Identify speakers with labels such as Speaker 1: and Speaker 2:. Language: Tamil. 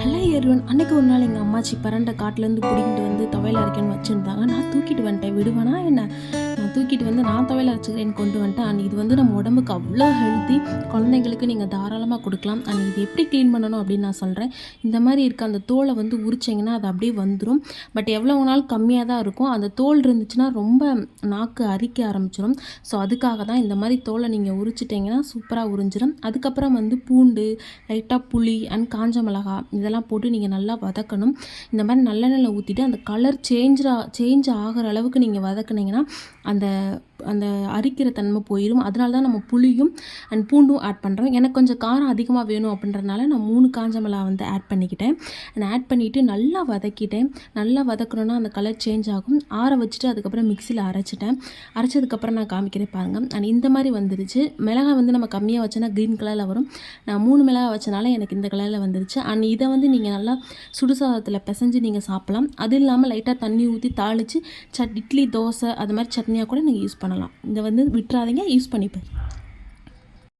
Speaker 1: ஹலோ எருவன் அன்னைக்கு ஒரு நாள் எங்கள் அம்மாச்சி பரண்டை காட்டிலேருந்து பிடிக்கிட்டு வந்து துவையல் அரைக்கணும்னு வச்சுருந்தாங்க. நான் தூக்கிட்டு வந்துட்டேன். விடுவேனா என்ன? தூக்கிட்டு வந்து நான் துவையில் அரைச்சிக்கிறேன்னு கொண்டு வந்துட்டேன். அண்ட் இது வந்து நம்ம உடம்புக்கு அவ்வளோ ஹெல்த்தி குழந்தைங்களுக்கு நீங்கள் தாராளமாக கொடுக்கலாம். அண்ட் இது எப்படி க்ளீன் பண்ணணும் அப்படின்னு நான் சொல்கிறேன் இந்த மாதிரி இருக்க அந்த தோலை வந்து உரிச்சிங்கன்னா அது அப்படியே வந்துடும் பட் எவ்வளோ நாள் கம்மியாக தான் இருக்கும். அந்த தோல் இருந்துச்சுன்னா ரொம்ப நாக்கு அரிக்க ஆரம்பிச்சிடும் ஸோ அதுக்காக தான் இந்த மாதிரி தோலை நீங்கள் உரிச்சிட்டிங்கன்னா சூப்பராக உறிஞ்சிடும் அதுக்கப்புறம் வந்து பூண்டு லைட்டாக புளி அண்ட் காஞ்ச மிளகா இதெல்லாம் போட்டு நீங்கள் நல்லா வதக்கணும். இந்த மாதிரி நல்லெண்ணெயில் ஊற்றிட்டு அந்த கலர் சேஞ்ச் சேஞ்ச் ஆகிற அளவுக்கு நீங்கள் வதக்குனீங்கன்னா அந்த அந்த அந்த அரிக்கிற தன்மை போயிடும் அதனால தான் நம்ம புளியும் அண்ட் பூண்டும் ஆட் பண்ணுறோம் எனக்கு கொஞ்சம் காரம் அதிகமாக வேணும் அப்படின்றதுனால நான் மூணு காஞ்ச மிளகா வந்து ஆட் பண்ணிக்கிட்டேன். அண்ட் ஆட் பண்ணிவிட்டு நல்லா வதக்கிட்டேன். நல்லா வதக்கணுன்னா அந்த கலர் சேஞ்ச் ஆகும். ஆற வச்சுட்டு அதுக்கப்புறம் மிக்சியில் அரைச்சிட்டேன். அரைச்சதுக்கப்புறம் நான் காமிக்கிறேன் பாருங்கள் அண்ட் இந்த மாதிரி வந்துருச்சு. மிளகாய் வந்து நம்ம கம்மியாக வச்சோன்னா க்ரீன் கலரில் வரும். நான் மூணு மிளகாய் வச்சனால எனக்கு இந்த கலரில் வந்துருச்சு. அண்ட் இதை வந்து நீங்கள் நல்லா சுடுசாதத்தில் பிசைஞ்சு நீங்கள் சாப்பிடலாம். அது இல்லாமல் லைட்டாக தண்ணி ஊற்றி தாளித்து சட் இட்லி தோசை அது மாதிரி சட்னியாக கூட நீங்கள் யூஸ் பண்ணலாம். இதை வந்து விட்டுறாதீங்க யூஸ் பண்ணிப்பேன்